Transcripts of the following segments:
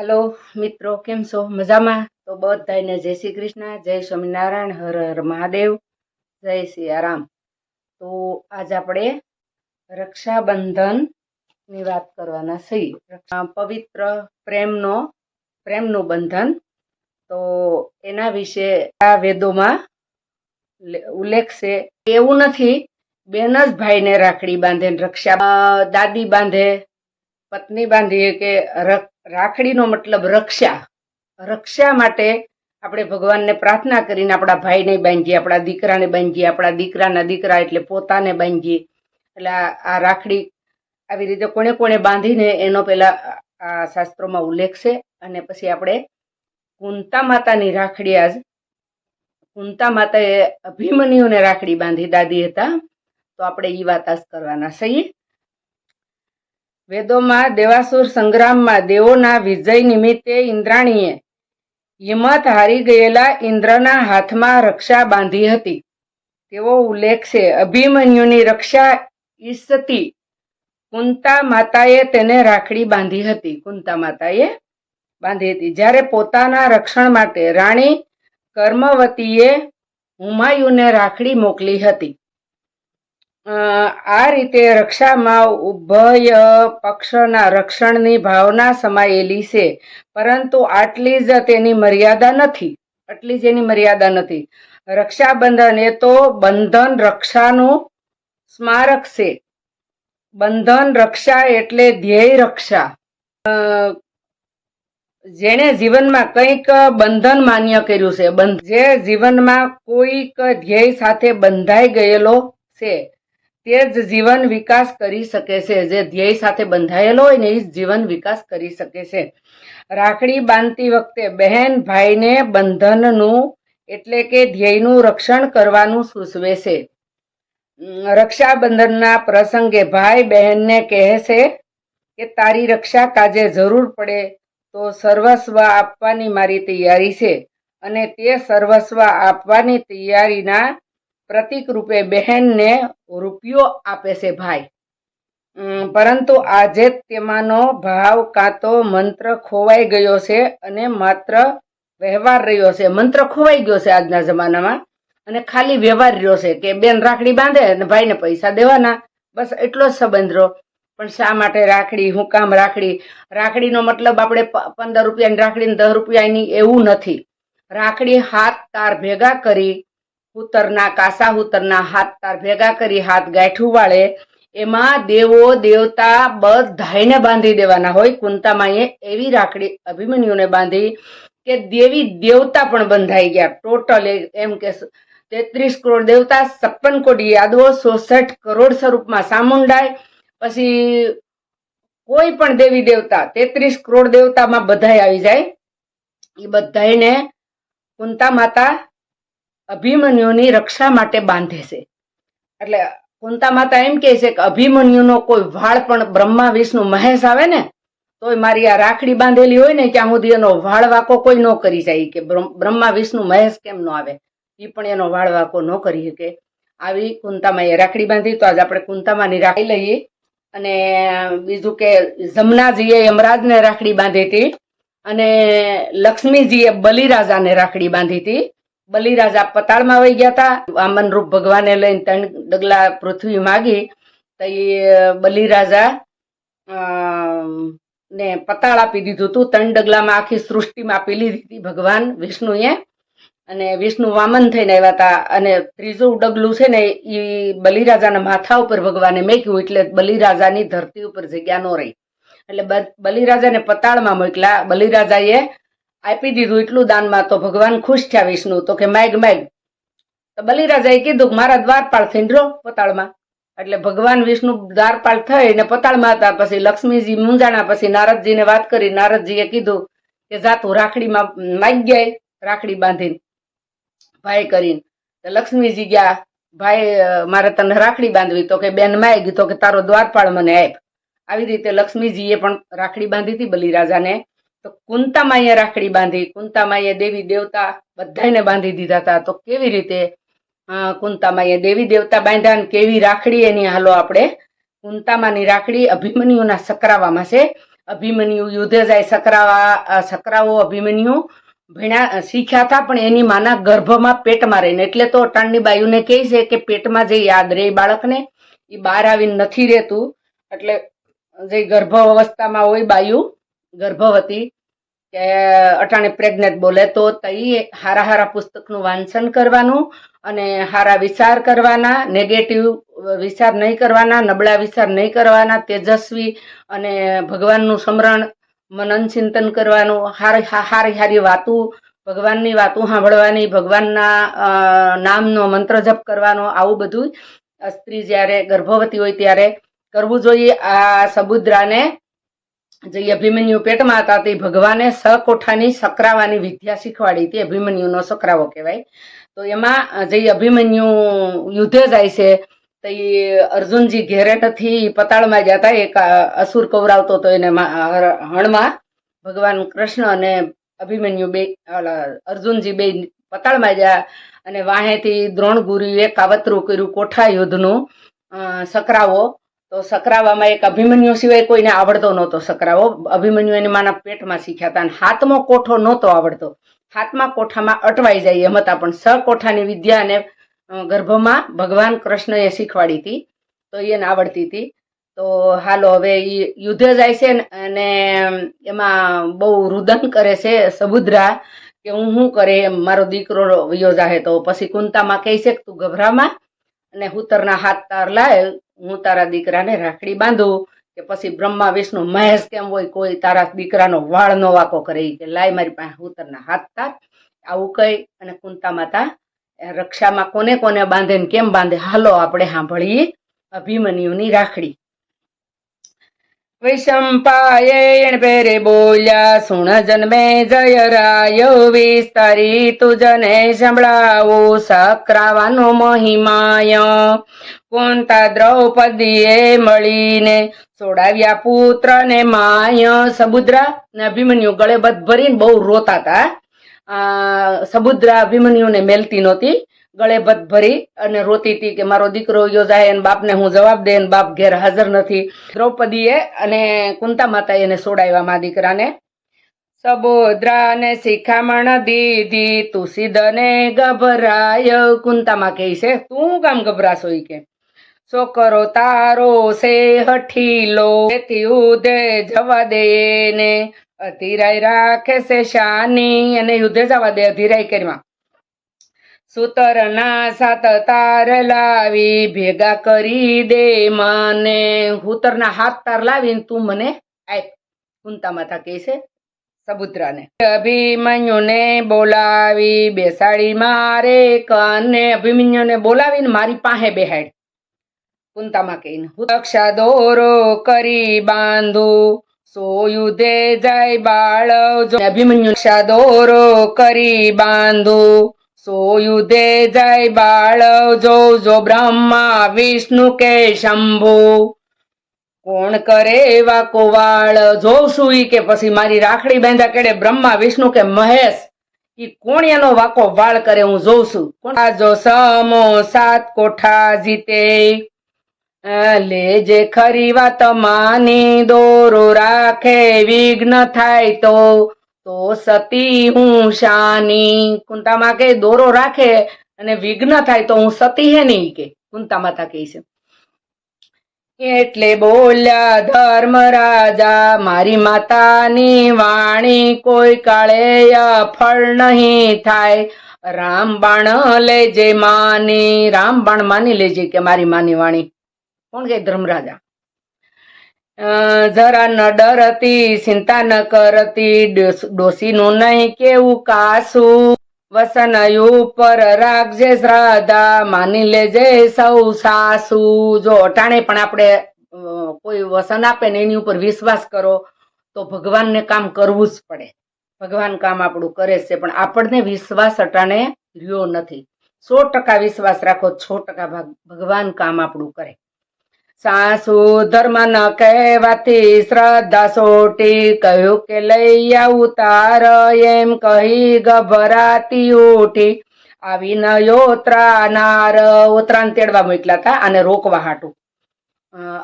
હાલો, મિત્રો, કેમ છો? મજામાં? તો બધાને જય શ્રી કૃષ્ણ, જય સ્વામિનારાયણ, હર હર મહાદેવ, જય સિયારામ તો આજ આપણે રક્ષાબંધનની વાત કરવાના છીએ. પવિત્ર પ્રેમનો, પ્રેમનું બંધન. તો એના વિશે આ વેદોમાં ઉલ્લેખ છે. એવું નથી, બેન જ ભાઈને રાખડી બાંધે રક્ષા દાદી બાંધે પત્ની બાંધીએ કે રાખડીનો મતલબ રક્ષા. રક્ષા માટે આપણે ભગવાનને પ્રાર્થના કરીને આપણા ભાઈને બાંધીએ, આપણા દીકરાને બાંધીએ, આપણા દીકરાના દીકરા એટલે પોતાને બાંધીએ. એટલે આ રાખડી આવી રીતે કોણે કોણે બાંધીને એનો પહેલાં આ- આ શાસ્ત્રોમાં ઉલ્લેખ છે. અને પછી આપણે કુંતા માતાની રાખડી આજ, કુંતા માતાએ અભિમન્યુને રાખડી બાંધી દાદી હતા. તો આપણે એ વાત આજ કરવાના. છીએ વેદોમાં દેવાસુર સંગ્રામમાં દેવોના વિજય નિમિત્તે ઇન્દ્રાણીએ હિંમત હારી ગયેલા ઇન્દ્રના હાથમાં રક્ષા બાંધી હતી. તેવો ઉલ્લેખ છે, અભિમન્યુની રક્ષા ઈસતી કુંતા માતાએ તેને રાખડી બાંધી હતી. કુંતા માતાએ બાંધી હતી. જ્યારે પોતાના રક્ષણ માટે રાણી કર્મવતીએ હુમાયુને રાખડી મોકલી હતી. આ રીતે રક્ષામાં ઉભય પક્ષના રક્ષણની ભાવના સમાયેલી છે. પરંતુ આટલી જ તેની મર્યાદા નથી. આટલી જ એની મર્યાદા નથી. રક્ષાબંધન એ તો બંધન રક્ષાનું સ્મારક છે. બંધન રક્ષા એટલે ધ્યેય રક્ષા. જેણે જીવનમાં કંઈક બંધન માન્ય કર્યું છે. જે જીવનમાં કોઈક ધ્યેય સાથે બંધાઈ ગયેલો છે. તે જ જીવન વિકાસ કરી શકે છે. જે ધ્યેય સાથે બંધાયેલો હોય ને એ જ જીવન વિકાસ કરી શકે છે. રાખડી બાંધતી વખતે બહેન ભાઈને બંધનનું એટલે કે ધ્યેયનું રક્ષણ કરવાનું સૂચવે છે. રક્ષાબંધનના પ્રસંગે ભાઈ બહેનને કહે છે કે, તારી રક્ષા કાજે જરૂર પડે તો સર્વસ્વ આપવાની મારી તૈયારી છે. અને તે સર્વસ્વ આપવાની તૈયારીના પ્રતીક રૂપે બહેનને રૂપિયો આપે છે ભાઈ. પરંતુ આજે તેમાંનો ભાવ કાં તો મંત્ર ખોવાઈ ગયો છે અને માત્ર વ્યવહાર રહ્યો છે. મંત્ર ખોવાઈ ગયો છે આજના જમાનામાં અને ખાલી વ્યવહાર રહ્યો છે કે બેન રાખડી બાંધે અને ભાઈને પૈસા દેવાના. બસ એટલો જ સંબંધ રહ્યો. પણ શા માટે રાખડી? હું કામ રાખડી? રાખડીનો મતલબ આપણે પંદર રૂપિયાની રાખડીને દસ રૂપિયાની એવું નથી. રાખડી હાથ તાર ભેગા કરી હુતરના કાસા હુતરના હાથ તાર ભેગા કરી હાથ ગાંઠું વાળે, એમાં દેવો, દેવતા બધાને બાંધી દેવાના હોય. કુંતામાએ એવી રાખડી અભિમન્યુને બાંધી કે દેવી દેવતા પણ બંધાઈ ગયા. ટોટલ એમ કે તેત્રીસ કરોડ દેવતા, છપ્પન કોટી યાદવો, સોસઠ કરોડ સ્વરૂપમાં સામુંડાય. પછી કોઈ પણ દેવી દેવતા, તેત્રીસ કરોડ દેવતામાં બધાય આવી જાય. એ બધાને કુંતા માતા અભિમન્યુની રક્ષા માટે બાંધે છે. એટલે કુંતા માતા એમ કહે છે કે અભિમન્યુનો કોઈ વાળ પણ બ્રહ્મા વિષ્ણુ મહેશ આવે ને, તોય મારી આ રાખડી બાંધેલી હોય ને, ત્યાં સુધી એનો વાળ વાકો કોઈ ન કરી જાય કે બ્રહ્મા વિષ્ણુ મહેશ કેમ ન આવે. એ પણ એનો વાળ વાકો ન કરી શકે. આવી કુંતામાએ રાખડી બાંધી, તો આજે આપણે કુંતામાની રાખી લઈએ. અને બીજું કે જમનાજીએ યમરાજને રાખડી બાંધી હતી. અને લક્ષ્મીજીએ બલિરાજાને રાખડી બાંધી હતી. બલિરાજા પતાળમાં વહી ગયા હતા વામન રૂપ ભગવાને લઈને ત્રણ ડગલા પૃથ્વી માગી તો એ બલિરાજા ને પતાળ આપી દીધું હતું ત્રણ ડગલામાં આખી સૃષ્ટિમાં આપી લીધી હતી ભગવાન વિષ્ણુએ. અને વિષ્ણુ વામન થઈને આવ્યા હતા અને ત્રીજું ડગલું છે ને એ બલિરાજાના માથા ઉપર ભગવાને મેક્યું એટલે બલિરાજાની ધરતી ઉપર જગ્યા ન રહી. એટલે બલિરાજાને પતાળમાં મોકલા. બલિરાજાએ આપી દીધું એટલું દાનમાં તો ભગવાન ખુશ થયા વિષ્ણુ. તો કે માગ માગ તો બલિરાજાએ કીધું મારા દ્વારપાળ થઈને રહો પતાળમાં. એટલે ભગવાન વિષ્ણુ દ્વારપાળ થઈને પતાળમાં હતા. પછી લક્ષ્મીજી મૂંઝાણા પછી નારદજીને વાત કરી. નારદજીએ કીધું કે જા તું રાખડીમાં માગ ગયા રાખડી બાંધીને. ભાઈ કરીને. તો લક્ષ્મીજી ગયા. ભાઈ મારે તને રાખડી બાંધવી. તો કે બેન માગ. તો કે તારો દ્વારપાળ મને આપ. આવી રીતે લક્ષ્મીજીએ પણ રાખડી બાંધી હતી બલિરાજાને. તો કુંતામાઈએ રાખડી બાંધી, કુંતામાઈએ દેવી દેવતા બધાને બાંધી દીધા હતા તો કેવી રીતે કુંતામાઈએ દેવી દેવતા બાંધ્યા ને કેવી રાખડી એની હાલો આપણે કુંતામાની રાખડી અભિમન્યુના સકરાવામાં છે. અભિમન્યુ યુદ્ધે જાય સકરાવા સકરાવો અભિમન્યુ ભણ્યા શીખ્યા હતા પણ એની માના ગર્ભમાં પેટમાં રહીને. એટલે તો અટાણની બાયુને કહે છે કે પેટમાં જે યાદ રહે બાળકને, એ બહાર આવીને નથી રહેતું. એટલે જે ગર્ભ અવસ્થામાં હોય બાયુ ગર્ભવતી કે અટાણે પ્રેગ્નેન્ટ બોલે તો તઈ હારા હારા પુસ્તકનું વાંચન કરવાનું અને હારા વિચાર કરવાના નેગેટિવ વિચાર નહીં કરવાના, નબળા વિચાર નહીં કરવાના, તેજસ્વી અને ભગવાનનું સ્મરણ, મનન ચિંતન કરવાનું, હારી હારી હારી વાતો, ભગવાનની વાતો સાંભળવાની, ભગવાનના નામનો મંત્ર જપ કરવાનો, આવું બધું સ્ત્રી જ્યારે ગર્ભવતી હોય ત્યારે કરવું જોઈએ આ સબુદ્રાને જે અભિમન્યુ પેટમાં હતા તે ભગવાને સકોઠાની સકરાવાની વિદ્યા શીખવાડી. હતી અભિમન્યુનો સકરાવો કહેવાય. તો એમાં જે અભિમન્યુ યુદ્ધે જાય છે, તો એ અર્જુનજી ઘેરે નથી પતાળમાં ગયા હતા. એક અસુર કવરાવતો હતો એને હણમાં. ભગવાન કૃષ્ણ અને અભિમન્યુ બે અર્જુનજી બે પતાળમાં ગયા અને વાહેથી દ્રોણગુરુએ કાવતરું કર્યું કોઠા યુદ્ધનું સકરાવો. તો સકરાવામાં એક અભિમન્યુ સિવાય કોઈને આવડતો નહોતો સકરાવો અભિમન્યુ એને માના પેટમાં શીખ્યા હતા અને હાથમાં કોઠો નહોતો આવડતો. હાથમાં કોઠામાં અટવાઈ જાય એમ હતા, પણ સ કોઠાની વિદ્યા અને ગર્ભમાં ભગવાન કૃષ્ણએ શીખવાડી હતી, તો એને આવડતી હતી. તો હાલો, હવે યુદ્ધે જાય છે અને એમાં બહુ રુદન કરે છે સબુદ્રા કે હું શું કરે એમ મારો દીકરો યોજા હે તો પછી કુંતામાં કહે છે તું ગભરામાં અને હુતરના હાથ તાર લાય હું તારા દીકરાને રાખડી બાંધું કે પછી બ્રહ્મા, વિષ્ણુ, મહેશ કેમ હોય, કોઈ તારા દીકરાનો વાળ નો વાકો કરે. કે, લાય મારી પાસે ઉતરના હાથ તાર, આવું કહી અને કુંતા માતા રક્ષામાં કોને કોને બાંધે કેમ બાંધે? હાલો, આપણે સાંભળીએ અભિમન્યુની રાખડી. વૈશંપાયણ પેરે બોલ્યા સુણ જન્મે જય રાય વિસ્તારી તુજને સંભળાવો સક્રાવાનો મહિમાય કોંતા દ્રૌપદીએ મળીને સોડાવ્યા પુત્ર ને માય સબુદ્રા ને અભિમન્યુ ગળે બધ ભરીને બહુ રોતા હતા સબુદ્રા અભિમન્યુને મેલતી નહોતી ગળે ભત ભરી અને રોતી હતી કે મારો દીકરો યોજાય અને બાપને હું જવાબ દે બાપ ઘેર હાજર નથી. દ્રૌપદીએ અને કુંતા માતાએ એને સોડાવ્યા મા દીકરાને. સબોદ્રાને શિખામણ દીધી તું ને ગભરાય. કુંતામાં કહે છે, તું કામ ગભરાશો ઈ કે? છોકરો તારો સે હઠીલો તેથી ઉદે જવા દે ને અધિરાય રાખે છે શાની અને યુદ્ધે જવા દે, અધિરાય કરીમાં સૂતરના સાત તાર લાવી ભેગા કરી દે મને. હુતરના હાથ તાર લાવીને તું મને આપ કુંતા માતા કહે છે સબુદ્રાને અભિમન્યુને બોલાવી, બેસાડી મારે કને અભિમન્યુને બોલાવીને મારી પાસે બેહાડી. કુંતામાં કહીને રક્ષા દોરો કરી બાંધુ. સો દે જાય બાળવ અભિમન્યુ રક્ષા દોરો કરી બાંધુ. સો દે જાય બાળવ જો જો બ્રહ્મા, વિષ્ણુ કે શંભુ. કોણ કરે એવા કોવાળ? જોઉં ઈ કે પછી મારી રાખડી બાંધા કેડે બ્રહ્મા, વિષ્ણુ કે મહેશ. ઈ કોણ એનો વાકો વાળ કરે હું જોઉં છું. કોણ જો સમો સાત કોઠા જીતે. લે લેજે ખરી વાત માની, દોરો રાખે વિઘ્ન થાય તો. તો સતી હું શાની. કુંતામાં કે દોરો રાખે અને વિઘ્ન થાય તો હું સતી હે નહીં કે કુંતા માતા કહે છે. એટલે બોલ્યા ધર્મ રાજા મારી માતાની વાણી કોઈ કાળે ફળ નહીં થાય. રામબાણ લેજે માની રામબાણ માની લેજે કે મારી માની વાણી. કોણ કે ધર્મરાજા અ, જરા ન ડરતી ચિંતા ન કરતી ડોસીનું નહીં કેવું કાસું. વસન ઉપર રાખજે શ્રદ્ધા, માની લેજે સૌ સાસુ. જો અટાણે પણ આપણે કોઈ વસન આપે ને એની ઉપર વિશ્વાસ કરો, તો ભગવાનને કામ કરવું જ પડે. ભગવાન કામ આપણું કરે છે, પણ આપણને વિશ્વાસ અટાણે રહ્યો નથી. સો ટકા વિશ્વાસ રાખો છો ટકા ભાગ- ભગવાન કામ આપણું કરે. સાસુ ધર્મ ન કહેવાથી શ્રદ્ધા સોટી કહ્યું કે લઈ આવું તાર એમ કહી ગભરાતી ઉઠી. આવી ન યોત્રા નાર ઉતરાણ તેડવા મોકલા હતા અને રોકવા હાટું.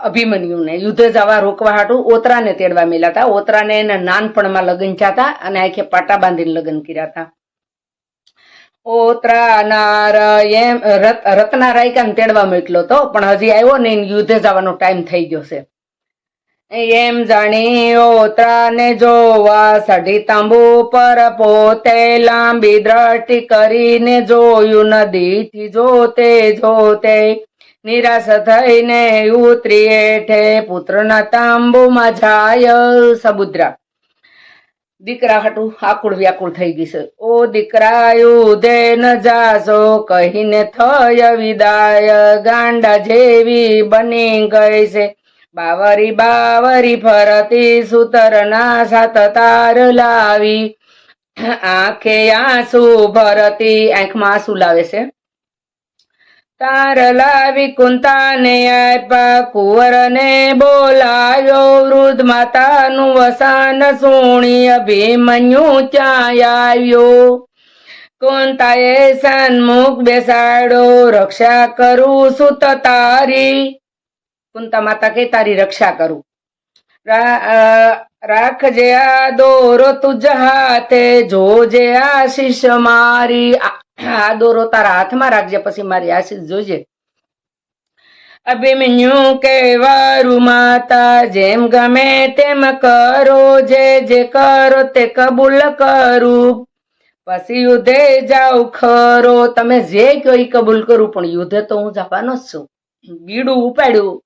અભિમન્યુને યુદ્ધે જવા રોકવા હાટું. ઓતરાને તેડવા મેલા હતા. ઓતરાને એને નાનપણમાં લગ્ન થયા હતા અને આખે પાટા બાંધીને લગ્ન કર્યા હતા. ઓતરાનાર એમ રત્ના રાયકાને તેડવા મોકલો તો, પણ હજી આવ્યો ને એને યુદ્ધે જવાનો ટાઈમ થઈ ગયો છે. એમ જાણી ઓતરાને જોવા સઢી તાંબુ પર પોતે લાંબી દ્રષ્ટિ કરીને જોયું, નદીથી જોતે જોતે નિરાશ થઈને ઉતરી હેઠે પુત્રના તાંબુમાં જાય સમુદ્રા. દીકરા હાટું આકુળ વ્યાકુળ થઈ ગઈ છે. ઓ દીકરા યુધે ન જાસો કહીને થય વિદાય ગાંડા જેવી બની ગઈ છે. બાવરી બાવરી ફરતી સુતરના સાત તાર લાવી. આંખે આંસુ ભરતી, આંખમાં આંસુ લાવે છે. તાર લાવી કુંતાને આપ્યા, કુંવરને બોલાયો વૃદ્ધ માતાનું વસાન સુણી અભિમન્યુ ત્યાં આવ્યો? કુંતાએ સન્મુખ બેસાડો રક્ષા કરું સુત તારી. કુંતા માતા કે તારી રક્ષા કરું. રાખજે આ દોરો તુજ હાથે જોજે આશીષ મારી. આ દોરો તારા હાથમાં રાખજે, પછી મારી આશીષ જોજે. અભિમન્યુ કેવારું માતા, જેમ ગમે તેમ કરો, જે જે કરો તે કબૂલ કરું. પછી યુદ્ધે જાવ ખરો, તમે જે કહો એ કબૂલ કરું, પણ યુદ્ધે તો હું જવાનો જ છું. બીડું ઉપાડ્યું,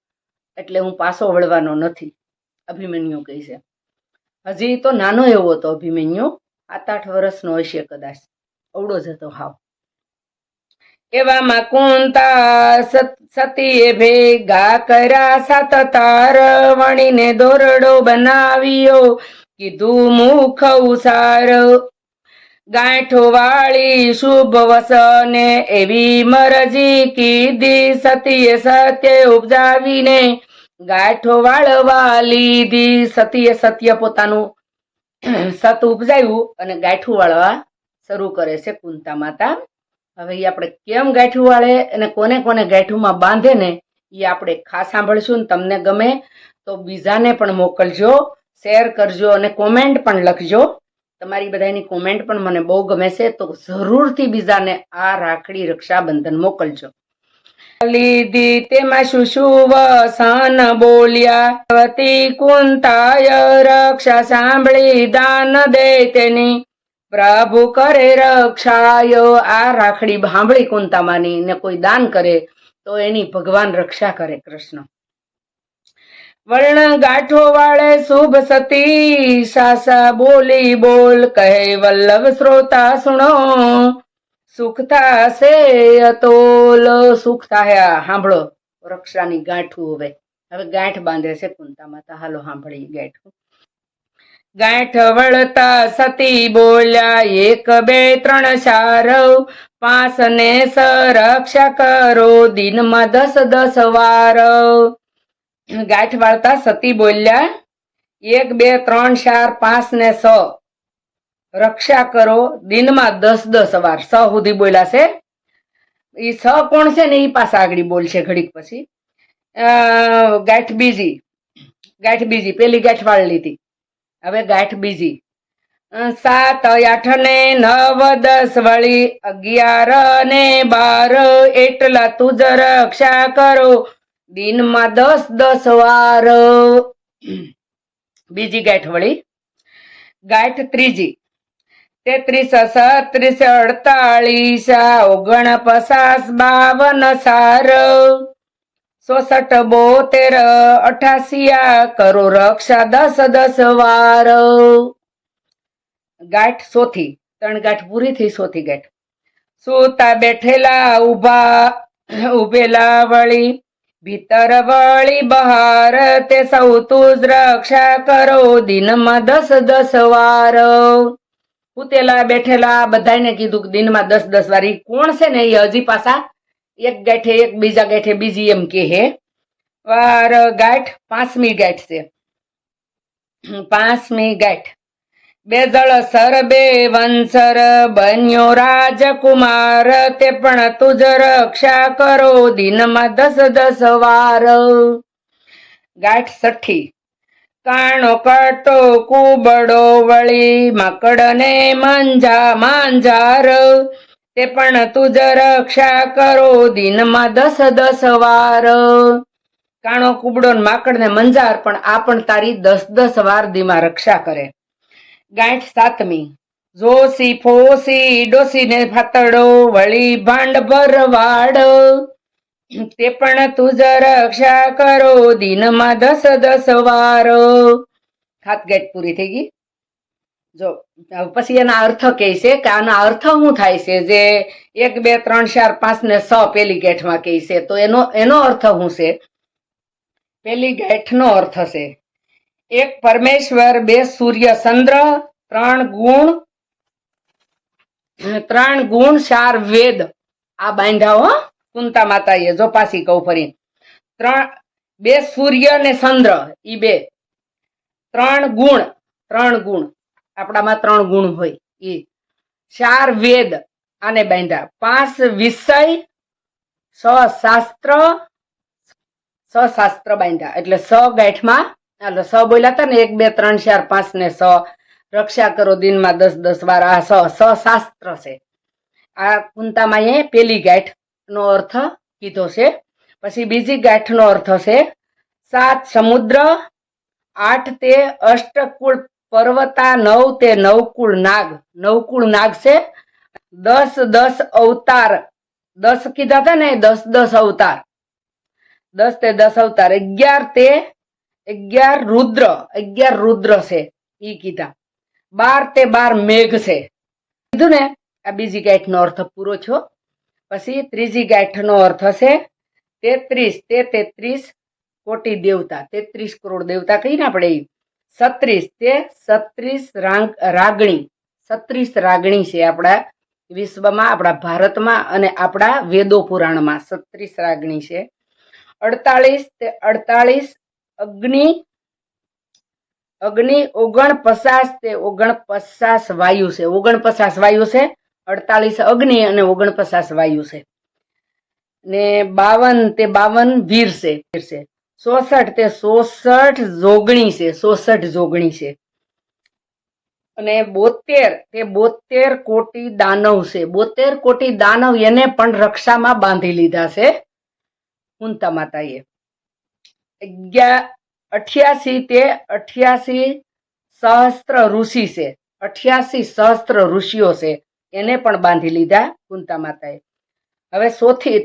એટલે હું પાછો વળવાનો નથી, અભિમન્યુ કહે છે. હજી તો નાનો એવો હતો અભિમન્યુ સાત આઠ વર્ષનો હશે કદાચ. અવડો જ હતો હાવ. એવામાં કુંતા સત- સતીએ ભેગા કર્યા સાત તાર વણીને દોરડો બનાવ્યો. કીધું મુખ ઉસાર, ગાંઠો વાળી શુભ વસને એવી મરજી કીધી સતીએ સત્ય ઉપજાવીને. ગાંઠો વાળવા લીધી સતીએ સત્ય પોતાનું સત ઉપજાવ્યું અને ગાંઠું વાળવા શરૂ કરે છે કુંતા માતા. હવે એ આપણે કેમ ગાંઠું વાળે અને કોને કોને ગાંઠુંમાં બાંધે ને એ આપણે ખાસ સાંભળશું ને તમને ગમે તો બીજાને પણ મોકલજો, શેર કરજો અને કોમેન્ટ પણ લખજો. તમારી બધાની કોમેન્ટ પણ મને બહુ ગમે છે તો જરૂરથી બીજાને આ રાખડી રક્ષાબંધન મોકલજો. લીધી તેમાં શું બોલ્યા? કુંતાય રક્ષા સાંભળી દાન દે તેની. પ્રભુ કરે રક્ષાય. આ રાખડી ભાંભળી કુંતામાની ને કોઈ દાન કરે તો એની ભગવાન રક્ષા કરે કૃષ્ણ. વર્ણ ગાંઠો વાળે શુભ સતી, સાસા બોલી બોલ, કહે વલ્લભ શ્રોતા સુણો. સુખતા થાશે અતોલ સુખ થાય સાંભળો રક્ષાની ગાંઠું હવે. હવે ગાંઠ બાંધે છે કુંતા માતા હાલો સાંભળી ગાંઠું. ગાંઠ વળતા સતી બોલ્યા, એક, બે, ત્રણ સારવ પાંચ ને સરક્ષા કરો, દિનમાં દસ દસ વાર ગાંઠ વાળતા સતી બોલ્યા, એક, બે, ત્રણ ચાર પાંચ ને સ, રક્ષા કરો, દિનમાં દસ દસ વાર. સ સુધી બોલ્યા છે. એ સ કોણ છે ને, એ પાછા આગળ બોલશે ઘડીક પછી. ગાંઠ બીજી. ગાંઠ બીજી, પેલી ગાંઠ વાળી લીધી. હવે ગાંઠ બીજી. સાત, આઠ ને નવ, દસ વળી અગિયાર ને બાર. એટલા તું જ રક્ષા કરો. દિનમાં દસ દસ વાર. બીજી ગાંઠ વળી. ગાંઠ ત્રીજી. તેત્રીસ સત્રીસ અડતાલીસ ઓગણ પચાસ બાવન, સાર. સોસઠ બોતેર અઠાસિયા કરો રક્ષા દસ દસ વાર. ગાંઠ સોથી, ત્રણ ગાંઠ પૂરી થઈ સોથી ગાંઠ. સૂતા બેઠેલા ઊભા ઉભેલા વળી, ભીતર વળી બહાર તે સૌ તું રક્ષા કરો દિનમાં દસ દસ વાર. ઉતેલા બેઠેલા બધાને કીધું દિનમાં દસ દસ વાર. કોણ છે ને એ હજી પાછા એક ગાંઠે એક બીજા ગાંઠે બીજી એમ કે હે વાર ગાંઠ પાંચમી ગાંઠ છે પાંચમી ગાંઠ બે દળ સર બે વંસર બન્યો રાજકુમાર તે પણ તુજ રક્ષા કરો દિનમાં દસ દસ વાર ગાંઠ સઠ્ઠી કાણો કાટો કુબડો વળી માકડને મંજા માંજાર તે પણ તુજ રક્ષા કરો. દિનમાં દસ દસ વાર. કાણો, કુબડો માકડ ને મંજાર પણ આ પણ તારી દસ દસ વાર દીમાં રક્ષા કરે. ગાંઠ સાતમી. જોશી ફોસી ડોસી ને ફાતડો વળી ભાંડ ભરવાડ. તે પણ તુજ રક્ષા કરો. દિનમાં દસ દસ વાર. હાથ ગેટ પૂરી થઈ ગઈ? જો પછી એના અર્થ કહે છે કે આના અર્થ શું થાય છે? જે એક, બે, ત્રણ, ચાર, પાંચ ને છ પેલી ગેઠમાં કહે છે. તો એનો એનો અર્થ શું છે? પેલી ગેઠનો અર્થ છે. એક પરમેશ્વર, બે સૂર્ય ચંદ્ર, ત્રણ ગુણ ત્રણ ગુણ, ચાર વેદ. આ બાંધ્યા હો, કુંતા માતાએ. જો પાછી કહું ફરી. ત્રણ, બે સૂર્ય ને ચંદ્ર, ઈ બે. ત્રણ ગુણ ત્રણ ગુણ. આપણામાં ત્રણ ગુણ હોય. એ ચાર વેદ આને બાંધ્યા. પાંચ વિષય છ શાસ્ત્ર છ શાસ્ત્ર બાંધ્યા. એટલે સ ગાંઠમાં, એટલે સ બોલ્યા હતા ને, એક, બે, ત્રણ, ચાર, પાંચ ને સ. રક્ષા કરો, દિનમાં દસ દસ વાર આ સ. સ શાસ્ત્ર છે. આ કુંતામાં એ પેલી ગાંઠ નો અર્થ કીધો છે. પછી બીજી ગાંઠ નો અર્થ છે સાત સમુદ્ર, આઠ તે અષ્ટકુળ પર્વતા નવ તે નવકુળ નાગ. નવકુળ નાગ છે? દસ દસ અવતાર. દસ કીધા હતા ને? દસ દસ અવતાર. દસ તે દસ અવતાર. અગિયાર તે અગિયાર રુદ્ર. અગિયાર રુદ્ર છે એ કીધા. બાર તે બાર મેઘ છે. કીધું ને? આ બીજી ગાંઠ નો અર્થ પૂરો છો પછી ત્રીજી ગાંઠ નો અર્થ છે તેત્રીસ. તે તેત્રીસ કોટી દેવતા. તેત્રીસ કરોડ દેવતા કહીને આપણે ઈ. સત્રીસ તે સત્રીસ રાગ, રાગણી. સત્રીસ રાગણી છે આપણા વિશ્વમાં, આપણા ભારતમાં અને આપણા વેદો પુરાણમાં. સત્રીસ રાગણી છે. અડતાલીસ તે અડતાલીસ અગ્નિ અગ્નિ ઓગણપચાસ તે ઓગણપચાસ વાયુ છે. ઓગણપચાસ વાયુ છે અડતાલીસ અગ્નિ અને ઓગણપચાસ વાયુ છે. ને બાવન તે બાવન વીર છે. વીર છે. સોસઠ તે સોસઠ જોગણી છે, સોસઠ જોગણી છે. અને બોતેર તે બોતેર કોટી દાનવ છે. બોતેર કોટી દાનવ એને પણ રક્ષામાં બાંધી લીધા છે કુંતા માતાએ. અગિયાર અઠ્યાસી તે અઠ્યાસી સહસ્ત્ર ઋષિ છે. અઠ્યાસી સહસ્ત્ર ઋષિઓ છે. એને પણ બાંધી લીધા કુંતા માતાએ. હવે સોથી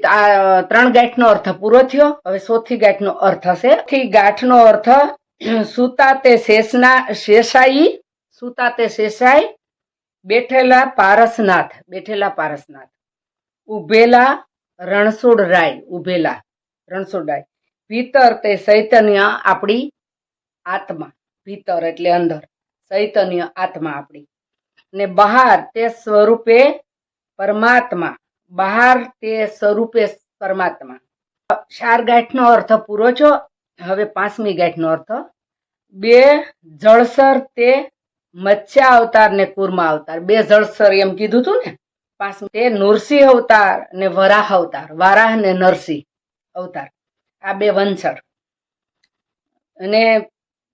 ત્રણ ગાંઠનો અર્થ પૂરો થયો. હવે સોથી ગાંઠનો અર્થ હશે. થી ગાંઠનો અર્થ, સુતા તે શેષના, શેષાઈ, સુતા તે શેષાઈ, બેઠેલા પારસનાથ બેઠેલા પારસનાથ. ઉભેલા રણછોડ રાય, ઉભેલા રણછોડ રાય. ભીતર તે ચૈતન્ય આપણી આત્મા. ભીતર એટલે અંદર. ચૈતન્ય આત્મા આપણી. ને બહાર તે સ્વરૂપે પરમાત્મા બહાર તે સ્વરૂપે પરમાત્મા. ચાર ગાંઠનો અર્થ પૂરો છો. હવે પાંચમી ગાંઠનો અર્થ. બે જળસર તે મત્સ્ય અવતાર ને કુર્મા અવતાર. બે જળસર એમ કીધું હતું ને? પાંચમી તે નૃસિંહ અવતાર ને વરાહ અવતાર. વારાહ ને નરસિંહ અવતાર. આ બે વંશર અને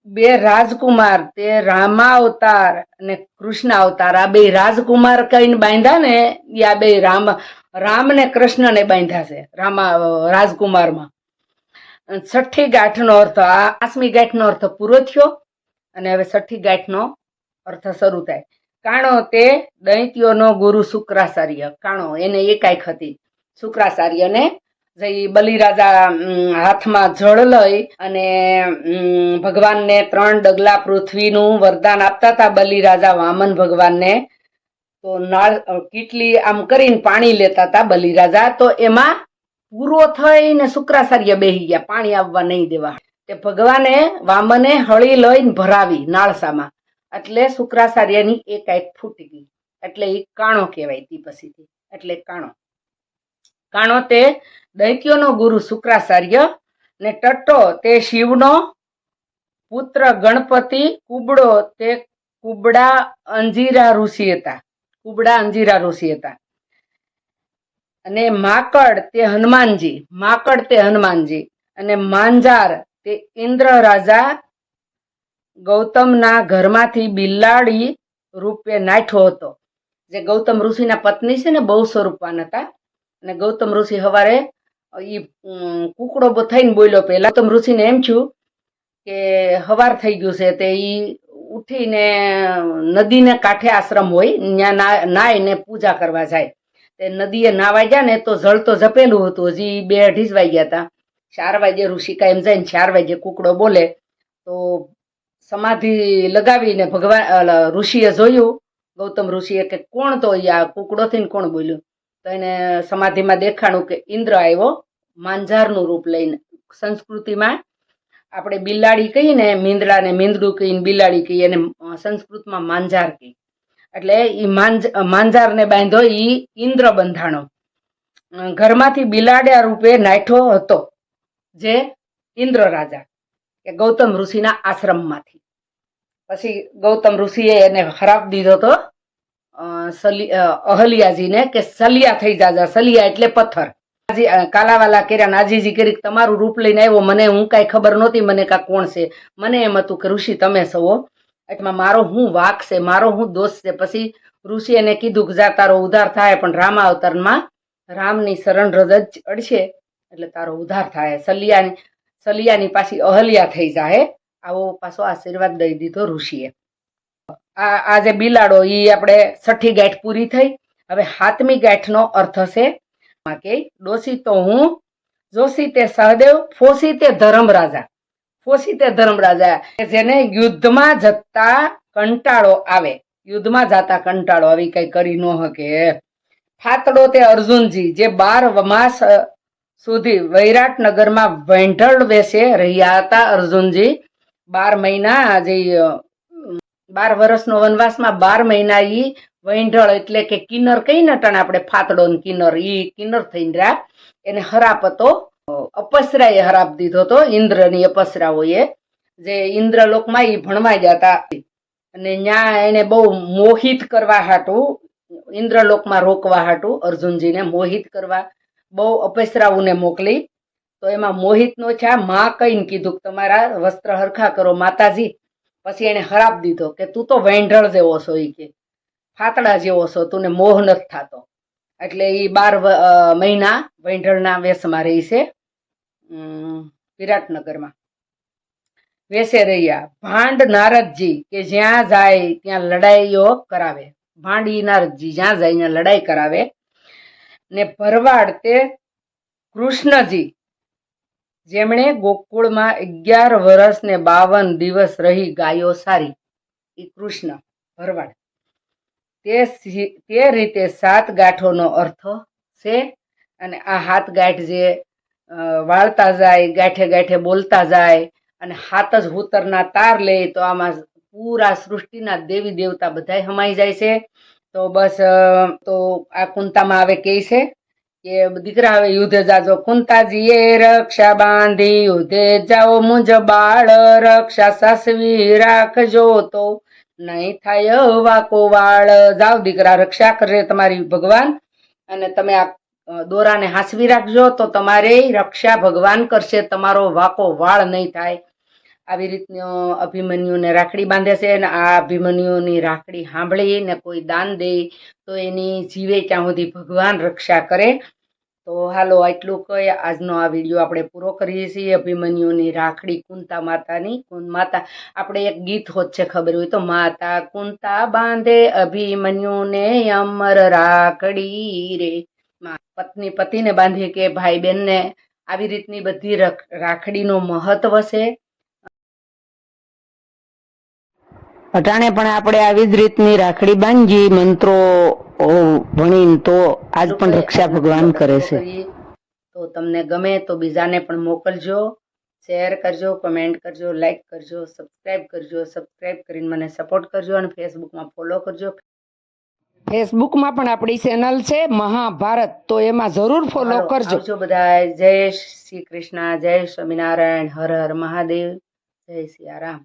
બે રાજકુમાર તે રામા અવતાર અને કૃષ્ણ અવતાર. આ બે રાજકુમાર કહીને બાંધ્યા ને એ આ બે રામ રામ ને કૃષ્ણ ને બાંધ્યા છે, રામા રાજકુમારમાં. છઠ્ઠી ગાંઠનો અર્થ, આ પાંચમી ગાંઠનો અર્થ પૂરો થયો અને હવે છઠ્ઠી ગાંઠનો અર્થ શરૂ થાય. કાણો તે દૈત્યોનો ગુરુ શુક્રાચાર્ય. કાણો એને એકાઈક હતી. શુક્રાચાર્યને જે બલિરાજા હાથમાં જળ લઈ અને ભગવાનને ત્રણ ડગલા પૃથ્વીનું વરદાન આપતા હતા બલિરાજા વામન ભગવાનને. તો નાળ કીટલી આમ કરીને પાણી લેતા હતા બલિરાજા. તો એમાં પૂરો થઈને શુક્રાચાર્ય બેહી ગયા. પાણી આવવા નહીં દેવા. તે ભગવાને વામને હળી લઈને ભરાવી નાળસામાં. એટલે શુક્રાચાર્યની એક એક ફૂટી ગઈ. એટલે એ કાણો કહેવાય તી પછીથી. એટલે કાણો. કાણો તે દૈત્યોનો ગુરુ શુક્રાચાર્ય ને ટટ્ટો તે શિવનો પુત્ર ગણપતિ કુબડો તે કુબડા અંજીરા ઋષિ હતા. કુબડા અંજીરા ઋષિ હતા. અને માકડ તે હનુમાનજી, માકડ તે હનુમાનજી, અને માંજાર તે ઇન્દ્ર રાજા ગૌતમના ઘરમાંથી બિલાડી રૂપે નાઠો હતો. જે ગૌતમ ઋષિના પત્ની છે ને, બહુ સ્વરૂપવાન હતા. અને ગૌતમ ઋષિ હવારે એ કુકડો થઈને બોલ્યો પહેલા. ગૌતમ ઋષિને એમ થયું કે હવાર થઈ ગયું છે, તે ઈ ઉઠીને નદીને કાંઠે આશ્રમ હોય ત્યાં નાઈને પૂજા કરવા જાય. તે નદીએ નાવા ગયા ને તો જળ તો જપેલું હતું, હજી બે અઢી જ વાગ્યા હતા. ચાર વાગે ઋષિ એમ જાય ને ચાર વાગે કુકડો બોલે, તો સમાધિ લગાવીને ભગવાન ઋષિએ જોયું. ગૌતમ ઋષિએ કે, કોણ તો આ કુકડો થઈને કોણ બોલ્યું? તો એને સમાધિમાં દેખાણું કે ઇન્દ્ર આવ્યો, માંજારનું રૂપ લઈને, સંસ્કૃતિમાં આપણે બિલાડી કહીએ ને મીંદડાને મીંદડું કહીને બિલાડી કહીએ અને સંસ્કૃતમાં માંજાર કહી એટલે માંજ, માંજારને બાંધ્યો ઈ ઇન્દ્ર બંધાણો ઘરમાંથી બિલાડ્યા રૂપે નાઠો હતો, જે ઇન્દ્ર રાજા કે ગૌતમ ઋષિના આશ્રમમાંથી. પછી ગૌતમ ઋષિએ એને ખરાબ દીધો તો સલી અહલિયાજીને કે સલિયા થઈ જાજા, સલિયા એટલે પથ્થર. કાલાવાલા કર્યા ને આજીજી કરી તમારું રૂપ લઈને આવ્યો. મને હું કાંઈ ખબર નહોતી, મને કા કોણ છે? મને એમ હતું કે, ઋષિ, તમે સવો એટલે મારો હું વાક છે, મારો હું દોષ છે. પછી ઋષિ એને કીધું કે, જા, તારો ઉધાર થાય. પણ રામા અવતારમાં રામની શરણ રજ અડશે, એટલે તારો ઉધાર થાય. સલિયાની સલિયાની પાછી અહલ્યા થઈ જાય આવો પાછો આશીર્વાદ દઈ દીધો ઋષિએ. આ આ જે બિલાડો એ આપણે છઠ્ઠી ગાંઠ પૂરી થઈ. હવે સાતમી ગાંઠનો અર્થ છે કે ડોસી તો હું, જોશી તે સહદેવ ફોસી તે ધર્મરાજા ફોસી તે ધર્મ રાજા જેને યુદ્ધમાં જતા કંટાળો આવે. યુદ્ધમાં જતા કંટાળો આવી કઈ કરી ન હકે ફાતડો તે અર્જુનજી, જે બાર માસ સુધી વૈરાટનગરમાં વેંઢળ વેસે રહ્યા હતા અર્જુનજી. બાર મહિના જે બાર વર્ષનો વનવાસમાં બાર મહિના ઈ વૈંઢળ એટલે કે કિન્નર કઈ ને ટણ આપણે ફાતડો ને કિન્નર, ઈ કિન્નર થઈને રહ્યા. એને હરાપ હતો અપસરાએ હરાપ દીધો હતો, ઇન્દ્રની અપસરાઓએ જે ઇન્દ્રલોકમાં એ ભણવા જતા અને ન્યા એને બહુ મોહિત કરવા હાટું, ઇન્દ્રલોકમાં રોકવા હાટું અર્જુનજીને મોહિત કરવા, બહુ અપસરાઓને મોકલી. તો એમાં મોહિતનો છે માં કહીને કીધું કે તમારા વસ્ત્ર હરખા કરો માતાજી. પછી એને હરાપ દીધો કે તું તો વૈંઢળ જેવો છો એ કે. ફાતડા જેવો છો તુને મોહ નથી થતો. એટલે એ બાર મહિના વૈંઢળના વેશમાં રહી છે. વિરાટનગરમાં. વેસે રહ્યા. ભાંડ નારદજી કે જ્યાં જાય ત્યાં લડાઈઓ કરાવે. ભાંડ નારદજી જ્યાં જાય ત્યાં લડાઈ કરાવે. ને ભરવાડ તે કૃષ્ણજી, જેમણે ગોકુળમાં અગિયાર વર્ષ ને બાવન દિવસ રહી ગાયો સારી. એ કૃષ્ણ ભરવાડ. તે તે રીતે સાત ગાંઠોનો અર્થ છે અને આ હાથ ગાંઠ જે વાળતા જાય, ગાંઠે ગાંઠે બોલતા જાય અને હાથ જ હુતરના તાર લે તો આમાં પૂરા સૃષ્ટિના દેવી દેવતા બધાય હમાઈ જાય છે. તો બસ તો આ કુંતામાં આવે કે છે કે દીકરા હવે યુદ્ધ જાજો. કુંતાજીએ રક્ષા બાંધી, યુદ્ધે જાઓ મુજ બાળ, રક્ષા સાસવી રાખજો તો નહીં થાય વાકો વાળ. જાઓ દીકરા, રક્ષા કરે તમારી ભગવાન. અને તમે આ દોરાને હાંસવી રાખજો તો તમારે રક્ષા ભગવાન કરશે. તમારો વાકો વાળ નહીં થાય. આવી રીતનો અભિમન્યુને રાખડી બાંધે છે અને આ અભિમન્યુની રાખડી સાંભળી ને કોઈ દાન દે તો એની જીવે ત્યાં સુધી ભગવાન રક્ષા કરે. તો હાલો, આટલું કહી આજનો આ વીડિયો આપણે પૂરો કરીએ છીએ. અભિમન્યુની રાખડી કુંતા માતાની કુંત માતા. આપણે એક ગીત હોત છે ખબર હોય તો, માતા કુંતા બાંધે અભિમન્યુને અમર રાખડી રે. પત્ની પતિને બાંધી કે ભાઈ બહેનને આવી રીતની બધી રખ- રાખડીનું મહત્વ છે. અટાણે પણ આપણે આવી જ રીતની રાખડી બાંધી મંત્રો ભણીને તો આજ પણ રક્ષા ભગવાન કરે છે. તો તમને ગમે તો બીજાને પણ મોકલજો. શેર કરજો કમેન્ટ કરજો લાઈક કરજો સબસ્ક્રાઇબ કરજો સબસ્ક્રાઇબ કરીને મને સપોર્ટ કરજો અને ફેસબુકમાં ફોલો કરજો. ફેસબુકમાં પણ આપણી ચેનલ છે મહાભારત તો એમાં જરૂર ફોલો કરજો. જો બધા જય શ્રી કૃષ્ણ જય સ્વામિનારાયણ હર હર મહાદેવ જય સિયારામ.